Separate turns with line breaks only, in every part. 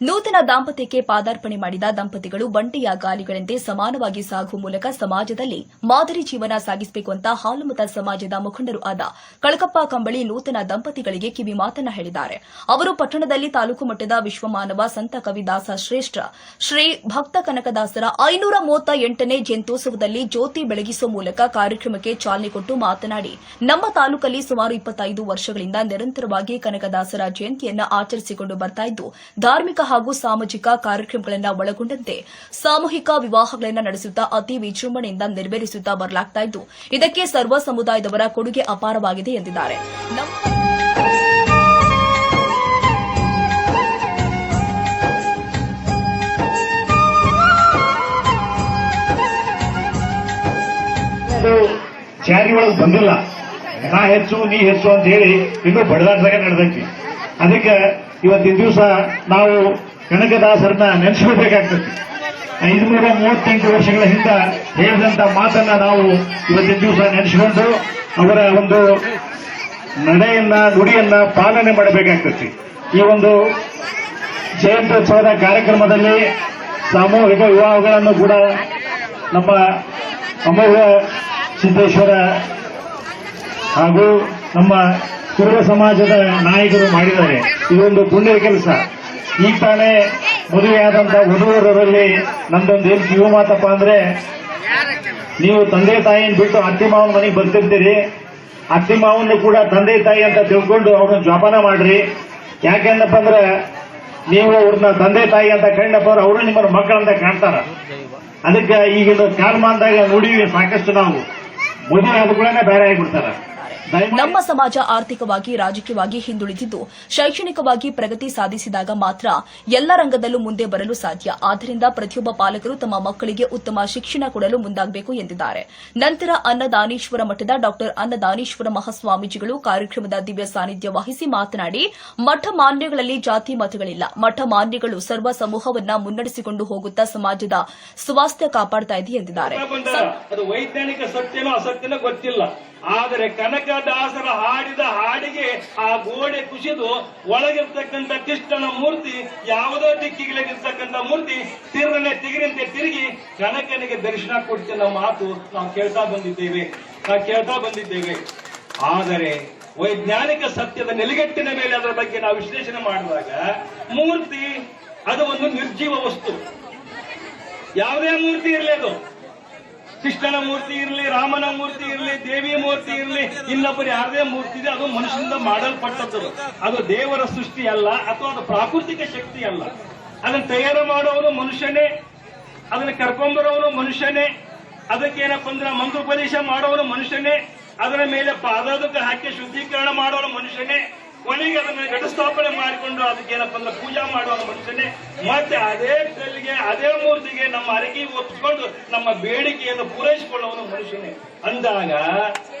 ನೂತನ ದಾಂಪತ್ಯಕ್ಕೆ ಪಾದಾರ್ಪಣೆ ಮಾಡಿದ ದಂಪತಿಗಳು ಬಂಡೆಯ ಗಾಲಿಗಳಂತೆ ಸಮಾನವಾಗಿ ಸಾಗುವ ಮೂಲಕ ಸಮಾಜದಲ್ಲಿ ಮಾದರಿ ಜೀವನ ಸಾಗಿಸಬೇಕು ಅಂತ ಹಾಲುಮತ ಸಮಾಜದ ಮುಖಂಡರು ಆದ ಕಳಕಪ್ಪ ಕಂಬಳಿ ನೂತನ ದಂಪತಿಗಳಿಗೆ ಕಿವಿ ಮಾತನ್ನ ಹೇಳಿದ್ದಾರೆ. ಅವರು ಪಟ್ಟಣದಲ್ಲಿ ತಾಲೂಕು ಮಟ್ಟದ ವಿಶ್ವಮಾನವ ಸಂತ ಕವಿದಾಸ ಶ್ರೇಷ್ಠ, ಶ್ರೀ ಭಕ್ತ ಕನಕದಾಸರ ಐನೂರ ಮೂವತ್ತ ಎಂಟನೇ ಜಯಂತ್ಯೋತ್ಸವದಲ್ಲಿ ಜ್ಯೋತಿ ಬೆಳಗಿಸುವ ಮೂಲಕ ಕಾರ್ಯಕ್ರಮಕ್ಕೆ ಚಾಲನೆ ಕೊಟ್ಟು ಮಾತನಾಡಿ, ನಮ್ಮ ತಾಲೂಕಲ್ಲಿ ಸುಮಾರು ಇಪ್ಪತ್ತೈದು ವರ್ಷಗಳಿಂದ ನಿರಂತರವಾಗಿ ಕನಕದಾಸರ ಜಯಂತಿಯನ್ನು ಆಚರಿಸಿಕೊಂಡು ಬರ್ತಾ ಇದ್ದು, ಧಾರ್ಮಿಕ ಹಾಗೂ ಸಾಮಾಜಿಕ ಕಾರ್ಯಕ್ರಮಗಳನ್ನು ಒಳಗೊಂಡಂತೆ ಸಾಮೂಹಿಕ ವಿವಾಹಗಳನ್ನು ನಡೆಸುತ್ತಾ ಅತಿ ವಿಜೃಂಭಣೆಯಿಂದ ನೆರವೇರಿಸುತ್ತಾ ಬರಲಾಗ್ತಾ ಇದ್ದು, ಇದಕ್ಕೆ ಸರ್ವ ಸಮುದಾಯದವರ ಕೊಡುಗೆ ಅಪಾರವಾಗಿದೆ ಎಂದಿದ್ದಾರೆ.
ಬಂದಿಲ್ಲ. ನಾ ಹೆಚ್ಚು, ನೀ ಹೆಚ್ಚು ಅಂತ ಹೇಳಿ ಇನ್ನೂ ಬಡದಾಟದಾಗ ನಡೆದೈತಿ. ಅದಕ್ಕೆ ಇವತ್ತಿನ ದಿವಸ ನಾವು ಕನಕದಾಸರನ್ನ ನೆನೆಸ್ಕೋಬೇಕಾಗ್ತದೆ ಐದುನೂರ ಮೂವತ್ತೆಂಟು ವರ್ಷಗಳ ಹಿಂದ ಹೇಳಿದಂತ ಮಾತನ್ನ ನಾವು ಇವತ್ತಿನ ದಿವಸ ನೆನೆಸ್ಕೊಂಡು ಅವರ ಒಂದು ನಡೆಯನ್ನ, ನುಡಿಯನ್ನ ಪಾಲನೆ ಮಾಡಬೇಕಾಗ್ತೈತಿ ಈ ಒಂದು ಜಯಂತ್ಯೋತ್ಸವದ ಕಾರ್ಯಕ್ರಮದಲ್ಲಿ ಸಾಮೂಹಿಕ ವಿವಾಹಗಳನ್ನು ಕೂಡ ನಮ್ಮ ಅಮೋಘ ಸಿದ್ದೇಶ್ವರ ಹಾಗೂ ನಮ್ಮ ಕುರುಬ ಸಮಾಜದ ನಾಯಕರು ಮಾಡಿದ್ದಾರೆ. ಇದೊಂದು ಪುಣ್ಯದ ಕೆಲಸ. ಈ ತಾನೇ ಮದುವೆಯಾದಂತ ವಧುವರರಲ್ಲಿ ನಂದೊಂದು ಏನು ಕಿವು ಮಾತಪ್ಪ ಅಂದ್ರೆ, ನೀವು ತಂದೆ ತಾಯಿನ ಬಿಟ್ಟು ಅತ್ತಿ ಮಾವನ ಮನೆಗೆ ಬರ್ತಿರ್ತೀರಿ. ಅತ್ತಿ ಮಾವನ್ನು ಕೂಡ ತಂದೆ ತಾಯಿ ಅಂತ ತಿಳ್ಕೊಂಡು ಅವ್ರನ್ನ ಜೋಪಾನ ಮಾಡ್ರಿ. ಯಾಕೆಂದಪ್ಪ ಅಂದ್ರೆ, ನೀವು ಅವ್ರನ್ನ ತಂದೆ ತಾಯಿ ಅಂತ ಕಂಡಪ್ಪ ಅವರು ನಿಮ್ಮ ಮಕ್ಕಳಂತ ಕಾಣ್ತಾರ. ಅದಕ್ಕೆ ಈಗಿನ ಕಾಲಮಾನದಾಗ ನೋಡಿವಿ ಸಾಕಷ್ಟು ನಾವು. ಮದುವೆ ಆದ ಕೂಡ ಬೇರೆ ಆಗಿಬಿಡ್ತಾರ.
ನಮ್ಮ ಸಮಾಜ ಆರ್ಥಿಕವಾಗಿ ರಾಜಕೀಯವಾಗಿ ಹಿಂದುಳಿದಿದ್ದು ಶೈಕ್ಷಣಿಕವಾಗಿ ಪ್ರಗತಿ ಸಾಧಿಸಿದಾಗ ಮಾತ್ರ ಎಲ್ಲ ರಂಗದಲ್ಲೂ ಮುಂದೆ ಬರಲು ಸಾಧ್ಯ. ಆದ್ದರಿಂದ ಪ್ರತಿಯೊಬ್ಬ ಪಾಲಕರು ತಮ್ಮ ಮಕ್ಕಳಿಗೆ ಉತ್ತಮ ಶಿಕ್ಷಣ ಕೊಡಲು ಮುಂದಾಗಬೇಕು ಎಂದಿದ್ದಾರೆ. ನಂತರ ಅನ್ನದಾನೀಶ್ವರ ಮಠದ ಡಾ. ಅನ್ನದಾನೀಶ್ವರ ಮಹಾಸ್ವಾಮೀಜಿಗಳು ಕಾರ್ಯಕ್ರಮದ ದಿವ್ಯ ಸಾನ್ನಿಧ್ಯ ವಹಿಸಿ ಮಾತನಾಡಿ ಮಠ ಮಾನ್ಯಗಳಲ್ಲಿ ಜಾತಿ ಮತಗಳಿಲ್ಲ. ಮಠ ಮಾನ್ಯಗಳು ಸರ್ವ ಸಮೂಹವನ್ನ ಮುನ್ನಡೆಸಿಕೊಂಡು ಹೋಗುತ್ತಾ ಸಮಾಜದ ಸ್ವಾಸ್ಥ್ಯ ಕಾಪಾಡ್ತಾ ಇದೆ ಎಂದಿದ್ದಾರೆ.
ಆದರೆ ಕನಕದಾಸರ ಹಾಡಿದ ಹಾಡಿಗೆ ಆ ಗೋಡೆ ಕುಸಿದು ಒಳಗಿರ್ತಕ್ಕಂಥ ಕೃಷ್ಣನ ಮೂರ್ತಿ, ಯಾವುದೋ ದಿಕ್ಕಿಗಳಿರ್ತಕ್ಕಂಥ ಮೂರ್ತಿ ತಿರ್ರನೆ ತಿಗಿರಂತೆ ತಿರುಗಿ ಕನಕನಿಗೆ ದರ್ಶನ ಕೊಡ್ತಿನ ಮಾತು ನಾವು ಕೇಳ್ತಾ ಬಂದಿದ್ದೇವೆ. ನಾವು ಕೇಳ್ತಾ ಬಂದಿದ್ದೇವೆ. ಆದರೆ ವೈಜ್ಞಾನಿಕ ಸತ್ಯದ ನೆಲೆಗಟ್ಟಿನ ಮೇಲೆ ಅದರ ಬಗ್ಗೆ ನಾವು ವಿಶ್ಲೇಷಣೆ ಮಾಡಿದಾಗ ಮೂರ್ತಿ ಅದು ಒಂದು ನಿರ್ಜೀವ ವಸ್ತು. ಯಾವುದೇ ಮೂರ್ತಿ ಇರಲಿ ಅದು. ಕೃಷ್ಣನ ಮೂರ್ತಿ ಇರಲಿ, ರಾಮನ ಮೂರ್ತಿ ಇರಲಿ ದೇವಿ ಮೂರ್ತಿ ಇರಲಿ, ಇನ್ನೊಬ್ಬರು ಯಾರದೇ ಮೂರ್ತಿ ಇದೆ, ಅದು ಮನುಷ್ಯನಿಂದ ಮಾಡಲ್ಪಟ್ಟದ್ದು. ಅದು ದೇವರ ಸೃಷ್ಟಿ ಅಲ್ಲ, ಅಥವಾ ಅದು ಪ್ರಾಕೃತಿಕ ಶಕ್ತಿ ಅಲ್ಲ. ಅದನ್ನ ತಯಾರು ಮಾಡೋನು ಮನುಷ್ಯನೇ, ಅದನ್ನ ಕರ್ಕೊಂಬರೋನು ಮನುಷ್ಯನೇ ಅದಕ್ಕೇನಪ್ಪ ಅಂದ್ರೆ ಮಂತ್ರೋಪದೇಶ ಮಾಡೋನು ಮನುಷ್ಯನೇ, ಅದರ ಮೇಲೆ ಪಾದದಕ್ಕೆ ಹಾಕಿ ಶುದ್ಧೀಕರಣ ಮಾಡೋನು ಮನುಷ್ಯನೇ ಕೊನೆಗೆ ಅದನ್ನ ಘಟಸ್ಥಾಪನೆ ಮಾಡಿಕೊಂಡು ಅದಕ್ಕೇನಪ್ಪ ಅಂದ್ರೆ ಪೂಜಾ ಮಾಡುವ ಮನುಷ್ಯನೇ. ಮತ್ತೆ ಅದೇ ಕಲ್ಲಿಗೆ, ಅದೇ ಮೂರ್ತಿಗೆ ನಮ್ಮ ಅರಗಿ ಒಪ್ಪಿಕೊಂಡು ನಮ್ಮ ಬೇಡಿಕೆಯನ್ನು ಪೂರೈಸಿಕೊಳ್ಳುವನು ಮನುಷ್ಯನೇ. ಅಂದಾಗ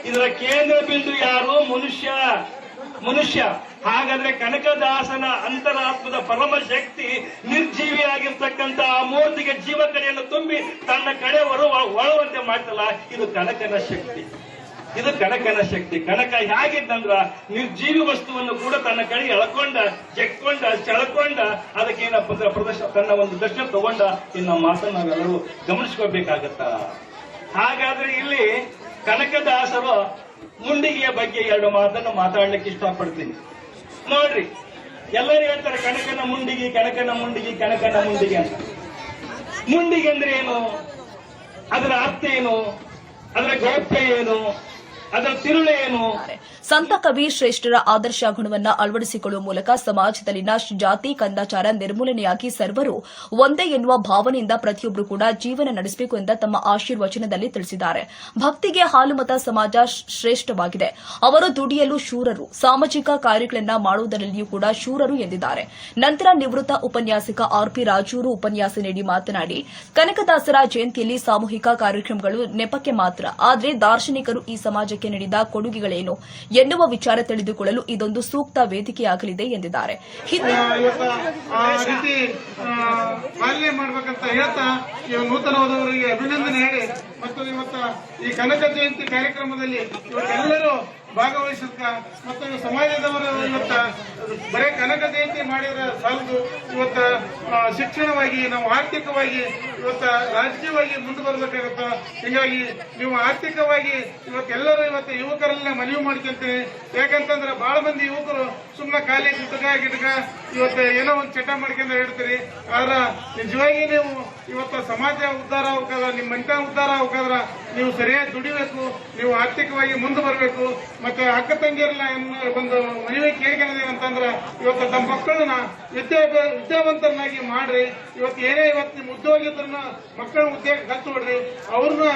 ಇದರ ಕೇಂದ್ರ ಬಿಂದು ಯಾರು? ಮನುಷ್ಯ. ಮನುಷ್ಯ. ಹಾಗಾದ್ರೆ ಕನಕದಾಸನ ಅಂತರಾತ್ಮದ ಪರಮ ಶಕ್ತಿ ನಿರ್ಜೀವಿಯಾಗಿರ್ತಕ್ಕಂಥ ಆ ಮೂರ್ತಿಗೆ ಜೀವ ಕಡೆಯನ್ನು ತುಂಬಿ ತನ್ನ ಕಡೆ ಹೊರ ಒಳವಂತೆ ಮಾಡ್ತಲ್ಲ, ಇದು ಕನಕನ ಶಕ್ತಿ. ಇದು ಕಣಕನ ಶಕ್ತಿ. ಕನಕ ಹೇಗಿದ್ದಂದ್ರ ನಿರ್ಜೀವಿ ವಸ್ತುವನ್ನು ಕೂಡ ತನ್ನ ಕಡೆ ಎಳ್ಕೊಂಡ ಚೆಕ್ಕೊಂಡ ಸೆಳ್ಕೊಂಡ ಅದಕ್ಕೇನಪ್ಪ ಅಂದ್ರೆ ಪ್ರದರ್ಶನ ತನ್ನ ಒಂದು ದರ್ಶನ ತಗೊಂಡ ಇನ್ನು ಮಾತನ್ನ ನಾವೆಲ್ಲರೂ ಗಮನಿಸ್ಕೋಬೇಕಾಗತ್ತ ಹಾಗಾದ್ರೆ ಇಲ್ಲಿ ಕನಕದಾಸರು ಮುಂಡಿಗೆಯ ಬಗ್ಗೆ ಎರಡು ಮಾತನ್ನು ಮಾತಾಡ್ಲಿಕ್ಕೆ ಇಷ್ಟಪಡ್ತೀನಿ. ನೋಡ್ರಿ, ಎಲ್ಲರೂ ಹೇಳ್ತಾರೆ ಕನಕನ ಮುಂಡಿಗೆ ಕನಕನ ಮುಂಡಿಗೆ ಕನಕನ ಮುಂಡಿಗೆ ಅಂತ. ಮುಂಡಿಗೆ ಅಂದ್ರೆ ಏನು? ಅದರ ಅರ್ಥ ಏನು? ಅದರ ಗೌಪ್ಯ ಏನು?
ಸಂತ ಕವಿ ಶ್ರೇಷ್ಠರ ಆದರ್ಶ ಗುಣವನ್ನ ಅಳವಡಿಸಿಕೊಳ್ಳುವ ಮೂಲಕ ಸಮಾಜದಲ್ಲಿನ ಜಾತಿ, ಕಂದಾಚಾರ ನಿರ್ಮೂಲನೆಯಾಗಿ ಸರ್ವರು ಒಂದೇ ಎನ್ನುವ ಭಾವನೆಯಿಂದ ಪ್ರತಿಯೊಬ್ಬರು ಕೂಡ ಜೀವನ ನಡೆಸಬೇಕು ಎಂದು ತಮ್ಮ ಆಶೀರ್ವಚನದಲ್ಲಿ ತಿಳಿಸಿದ್ದಾರೆ. ಭಕ್ತಿಗೆ ಹಾಲುಮತ ಸಮಾಜ ಶ್ರೇಷ್ಠವಾಗಿದೆ. ಅವರು ದುಡಿಯಲು ಶೂರರು. ಸಾಮಾಜಿಕ ಕಾರ್ಯಗಳನ್ನು ಮಾಡುವುದರಲ್ಲಿಯೂ ಕೂಡ ಶೂರರು ಎಂದಿದ್ದಾರೆ. ನಂತರ ನಿವೃತ್ತ ಉಪನ್ಯಾಸಕ ಆರ್ಪಿ ರಾಜೂರು ಉಪನ್ಯಾಸ ನೀಡಿ ಮಾತನಾಡಿ, ಕನಕದಾಸರ ಜಯಂತಿಯಲ್ಲಿ ಸಾಮೂಹಿಕ ಕಾರ್ಯಕ್ರಮಗಳು ನೆಪಕ್ಕೆ ಮಾತ್ರ. ಆದರೆ ದಾರ್ಶನಿಕರು ಈ ಸಮಾಜಕ್ಕೆ ನೀಡಿದ ಕೊಡುಗೆಗಳೇನು ಎನ್ನುವ ವಿಚಾರ ತಿಳಿದುಕೊಳ್ಳಲು ಇದೊಂದು ಸೂಕ್ತ ವೇದಿಕೆಯಾಗಲಿದೆ ಎಂದಿದ್ದಾರೆ.
ಪಾಲನೆ ಹೇಳ್ತಾ ನೂತನವಾದವರಿಗೆ ಅಭಿನಂದನೆ ಹೇಳಿ, ಮತ್ತು ಇವತ್ತ ಈ ಕನಕ ಜಯಂತಿ ಕಾರ್ಯಕ್ರಮದಲ್ಲಿ ಇವತ್ತೆಲ್ಲರೂ ಭಾಗವಹಿಸಕ್ಕ ಮತ್ತು ಇವು ಸಮಾಜದವರು ಇವತ್ತ ಬರೇ ಕನಕ ಜಯಂತಿ ಮಾಡಿದ್ರೆ ಸಾಲದು ಇವತ್ತ ಶಿಕ್ಷಣವಾಗಿ ನಾವು ಆರ್ಥಿಕವಾಗಿ ಇವತ್ತ ರಾಜಕೀಯವಾಗಿ ಮುಂದೆ ಬರ್ಬೇಕಾಗತ್ತ. ಹೀಗಾಗಿ ನೀವು ಆರ್ಥಿಕವಾಗಿ ಇವತ್ತೆಲ್ಲರೂ ಇವತ್ತು ಯುವಕರನ್ನ ಮನವಿ ಮಾಡ್ಕೊಂತೀನಿ ಯಾಕಂತಂದ್ರೆ ಬಹಳ ಮಂದಿ ಯುವಕರು ಸುಮ್ಮನೆ ಖಾಲಿ ಗಿಟಕ ಗಿಟಕ ಇವತ್ತು ಏನೋ ಒಂದು ಚಟ ಮಾಡ್ಕೊಂಡು ಹೇಳ್ತೀರಿ. ಆದ್ರೆ ನಿಜವಾಗಿ ನೀವು ಇವತ್ತು ಸಮಾಜ ಉದ್ಧಾರ ಆಗ್ಬೇಕಾದ್ರೆ ನಿಮ್ಮ ಮನೆತನ ಉದ್ಧಾರ ಆಗ್ಬೇಕಾದ್ರೆ ನೀವು ಸರಿಯಾಗಿ ದುಡಿಬೇಕು, ನೀವು ಆರ್ಥಿಕವಾಗಿ ಮುಂದೆ ಬರಬೇಕು, ಮತ್ತೆ ಅಕ್ಕ ತಂಗಿರಲ್ಲ ಅನ್ನೋ ಒಂದು ಮನವಿ ಕೇಳ್ಕೊಂಡಿದ್ದೀವಿ ಅಂತಂದ್ರೆ ಇವತ್ತು ತಮ್ಮ ಮಕ್ಕಳನ್ನ ವಿದ್ಯಾವಂತರನ್ನಾಗಿ ಮಾಡ್ರಿ. ಇವತ್ತು ಏನೇ ಇವತ್ತು ನಿಮ್ಮ ಉದ್ಯೋಗ ಮಕ್ಕಳ ಉದ್ಯೋಗ ಕಲ್ತು ಬಿಡ್ರಿ ಅವ್ರನ್ನ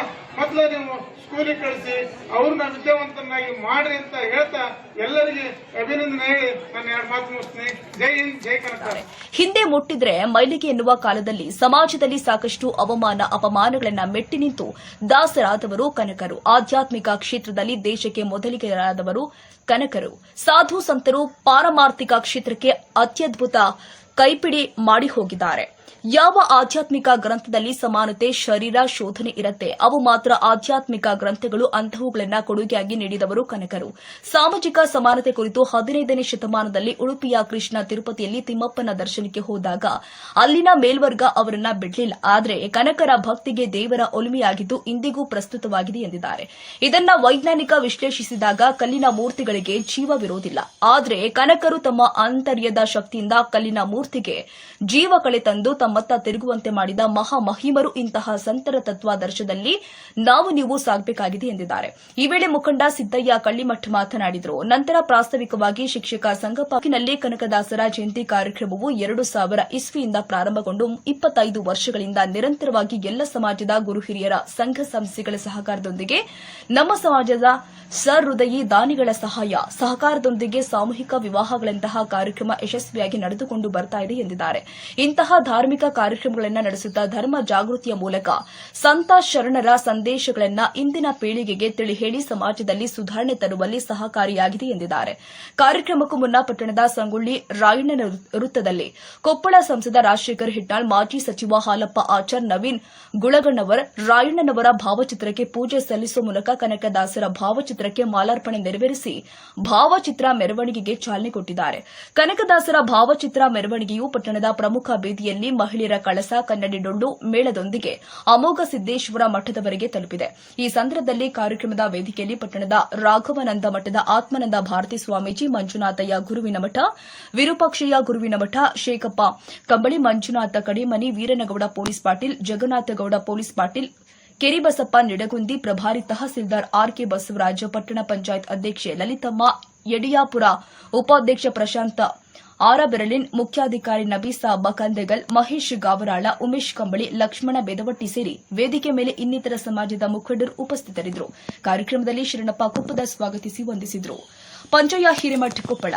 ಮೊದಲು ನೀವು ಸ್ಕೂಲಿಗೆ ಕಳಿಸಿ, ಅವ್ರನ್ನ ವಿದ್ಯಾವಂತರನ್ನಾಗಿ ಮಾಡ್ರಿ ಅಂತ ಹೇಳ್ತಾ ಎಲ್ಲರಿಗೆ ಅಭಿನಂದನೆ ಹೇಳಿ ನನ್ನ ಎರಡು ಮಾತು ಮುಗಿಸ್ತೀನಿ. ಜೈ ಹಿಂದ್, ಜೈ ಕನಕ.
ಹಿಂದೆ ಮುಟ್ಟಿದ್ರೆ ಮೈಲಿಗೆ ಎನ್ನುವ ಕಾಲದಲ್ಲಿ ಸಮಾಜದಲ್ಲಿ ಸಾಕಷ್ಟು ಅವಮಾನ, ಅಪಮಾನಗಳನ್ನ ಮೆಟ್ಟಿ ನಿಂತು ದಾಸರಾದವರು ಕನಕರು. ಆಧ್ಯಾತ್ಮಿಕ ಕ್ಷೇತ್ರದಲ್ಲಿ ದೇಶಕ್ಕೆ ಮೊದಲಿಗೆರಾದವರು ಕನಕರು. ಸಾಧು ಸಂತರು ಪಾರಮಾರ್ಥಿಕ ಕ್ಷೇತ್ರಕ್ಕೆ ಅತ್ಯದ್ಭುತ ಕೈಪಿಡಿ ಮಾಡಿ ಹೋಗಿದ್ದಾರೆ ಯಾವ ಆಧ್ಯಾತ್ಮಿಕ ಗ್ರಂಥದಲ್ಲಿ ಸಮಾನತೆ, ಶರೀರ, ಶೋಧನೆ ಇರುತ್ತೆ? ಅವು ಮಾತ್ರ ಆಧ್ಯಾತ್ಮಿಕ ಗ್ರಂಥಗಳು, ಅಂತಹವುಗಳನ್ನ ಕೊಡುಗೆಯಾಗಿ ನೀಡಿದವರು ಕನಕರು. ಸಾಮಾಜಿಕ ಸಮಾನತೆ ಕುರಿತು ಹದಿನೈದನೇ ಶತಮಾನದಲ್ಲಿ ಉಡುಪಿಯ ಕೃಷ್ಣ ತಿರುಪತಿಯಲ್ಲಿ ತಿಮ್ಮಪ್ಪನ ದರ್ಶನಕ್ಕೆ ಹೋದಾಗ, ಅಲ್ಲಿನ ಮೇಲ್ವರ್ಗ ಅವರನ್ನ ಬಿಡಲಿಲ್ಲ. ಆದರೆ ಕನಕರ ಭಕ್ತಿಗೆ ದೇವರ ಒಲಿಮೆಯಾಗಿದ್ದು ಇಂದಿಗೂ ಪ್ರಸ್ತುತವಾಗಿದೆ ಎಂದಿದ್ದಾರೆ. ಇದನ್ನ ವೈಜ್ಞಾನಿಕ ವಿಶ್ಲೇಷಿಸಿದಾಗ ಕಲ್ಲಿನ ಮೂರ್ತಿಗಳಿಗೆ ಜೀವವಿರೋದಿಲ್ಲ ಆದರೆ ಕನಕರು ತಮ್ಮ ಆಂತರ್ಯದ ಶಕ್ತಿಯಿಂದ ಕಲ್ಲಿನ ಮೂರ್ತಿಗೆ ಜೀವ ಕಳೆ ತಂದು ತಮ್ಮತ್ತ ತಿರುಗುವಂತೆ ಮಾಡಿದ ಮಹಾ ಮಹಿಮರು ಇಂತಹ ಸಂತರ ತತ್ವಾದರ್ಶದಲ್ಲಿ ನಾವು ನೀವು ಸಾಗಬೇಕಾಗಿದೆ ಎಂದಿದ್ದಾರೆ. ಈ ವೇಳೆ ಮುಖಂಡ ಸಿದ್ದಯ್ಯ ಕಳ್ಳಿಮಠ ಮಾತನಾಡಿದರು. ನಂತರ ಪ್ರಾಸ್ತಾವಿಕವಾಗಿ ಶಿಕ್ಷಕ ಸಂಘ ಪಾಕಿನಲ್ಲಿ ಕನಕದಾಸರ ಜಯಂತಿ ಕಾರ್ಯಕ್ರಮವು ಎರಡು ಸಾವಿರ ಇಸ್ವಿಯಿಂದ ಪ್ರಾರಂಭಗೊಂಡು ಇಪ್ಪತ್ತೈದು ವರ್ಷಗಳಿಂದ ನಿರಂತರವಾಗಿ ಎಲ್ಲ ಸಮಾಜದ ಗುರು ಹಿರಿಯರ ಸಂಘ ಸಂಸ್ಥೆಗಳ ಸಹಕಾರದೊಂದಿಗೆ, ನಮ್ಮ ಸಮಾಜದ ಸಹೃದಯಿ ದಾನಿಗಳ ಸಹಾಯ, ಸಹಕಾರದೊಂದಿಗೆ ಸಾಮೂಹಿಕ ವಿವಾಹಗಳಂತಹ ಕಾರ್ಯಕ್ರಮ ಯಶಸ್ವಿಯಾಗಿ ನಡೆದುಕೊಂಡು ಬರ್ತಾ ಇದೆ ಎಂದಿದ್ದಾರೆ. ಇಂತಹ ಧಾರ್ಮಿಕ ಕಾರ್ಯಕ್ರಮಗಳನ್ನು ನಡೆಸುತ್ತಾ ಧರ್ಮ ಜಾಗೃತಿಯ ಮೂಲಕ ಸಂತ ಶರಣರ ಸಂದೇಶಗಳನ್ನು ಇಂದಿನ ಪೀಳಿಗೆಗೆ ತಿಳಿ ಹೇಳಿ ಸಮಾಜದಲ್ಲಿ ಸುಧಾರಣೆ ತರುವಲ್ಲಿ ಸಹಕಾರಿಯಾಗಿದೆ ಎಂದಿದ್ದಾರೆ. ಕಾರ್ಯಕ್ರಮಕ್ಕೂ ಮುನ್ನ ಪಟ್ಟಣದ ಸಂಗೊಳ್ಳಿ ರಾಯಣ್ಣನ ವೃತ್ತದಲ್ಲಿ ಕೊಪ್ಪಳ ಸಂಸದ ರಾಜಶೇಖರ್ ಹಿಟ್ನಾಳ್, ಮಾಜಿ ಸಚಿವ ಹಾಲಪ್ಪ ಆಚಾರ್, ನವೀನ್ ಗುಳಗಣ್ಣವರ್, ರಾಯಣ್ಣನವರ ಭಾವಚಿತ್ರಕ್ಕೆ ಪೂಜೆ ಸಲ್ಲಿಸುವ ಮೂಲಕ ಕನಕದಾಸರ ಭಾವಚಿತ್ರಕ್ಕೆ ಮಾಲಾರ್ಪಣೆ ನೆರವೇರಿಸಿ ಭಾವಚಿತ್ರ ಮೆರವಣಿಗೆಗೆ ಚಾಲನೆ ಕೊಟ್ಟಿದ್ದಾರೆ. ಕನಕದಾಸರ ಭಾವಚಿತ್ರ ಮೆರವಣಿಗೆಯು ಪಟ್ಟಣದ ಪ್ರಮುಖ ಬೀದಿಯಲ್ಲಿ ಮಹಿಳೆಯರ ಕಳಸ ಕನ್ನಡಿ ಡೊಂಡು ಮೇಳದೊಂದಿಗೆ ಅಮೋಘ ಸಿದ್ದೇಶ್ವರ ಮಠದವರೆಗೆ ತಲುಪಿದೆ. ಈ ಸಂದರ್ಭದಲ್ಲಿ ಕಾರ್ಯಕ್ರಮದ ವೇದಿಕೆಯಲ್ಲಿ ಪಟ್ಟಣದ ರಾಘವನಂದ ಮಠದ ಆತ್ಮನಂದ ಭಾರತಿ ಸ್ವಾಮೀಜಿ, ಮಂಜುನಾಥಯ್ಯ ಗುರುವಿನ ಮಠ, ವಿರೂಪಾಕ್ಷಯ್ಯ ಗುರುವಿನ ಮಠ, ಶೇಖಪ್ಪ ಕಂಬಳಿ, ಮಂಜುನಾಥ ಕಡಿಮನಿ, ವೀರನಗೌಡ ಪೊಲೀಸ್ ಪಾಟೀಲ್, ಜಗನ್ನಾಥಗೌಡ ಪೊಲೀಸ್ ಪಾಟೀಲ್, ಕೆರಿಬಸಪ್ಪ ನಿಡಗುಂದಿ, ಪ್ರಭಾರಿ ತಹಸೀಲ್ದಾರ್ ಆರ್ಕೆ ಬಸವರಾಜ, ಪಟ್ಟಣ ಪಂಚಾಯತ್ ಅಧ್ಯಕ್ಷೆ ಲಲಿತಮ್ಮ ಯಡಿಯಾಪುರ ಉಪಾಧ್ಯಕ್ಷ ಪ್ರಶಾಂತ. ಆರಬೆರಳಿನ್ ಮುಖ್ಯಾಧಿಕಾರಿ ನಬೀಸಾ ಬಕಂದೆಗಲ್ ಮಹೇಶ್ ಗಾವರಾಳ, ಉಮೇಶ್ ಕಂಬಳಿ, ಲಕ್ಷ್ಮಣ ಬೆದವಟ್ಟಿ ಸೇರಿ ವೇದಿಕೆ ಮೇಲೆ ಇನ್ನಿತರ ಸಮಾಜದ ಮುಖಂಡರು ಉಪಸ್ಥಿತರಿದ್ದರು. ಕಾರ್ಯಕ್ರಮದಲ್ಲಿ ಶರಣಪ್ಪ ಕುಪ್ಪದ ಸ್ವಾಗತಿಸಿ ವಂದಿಸಿದರು. ಪಂಚಯ್ಯ ಹಿರೇಮಠ ಕೊಪ್ಪಳ.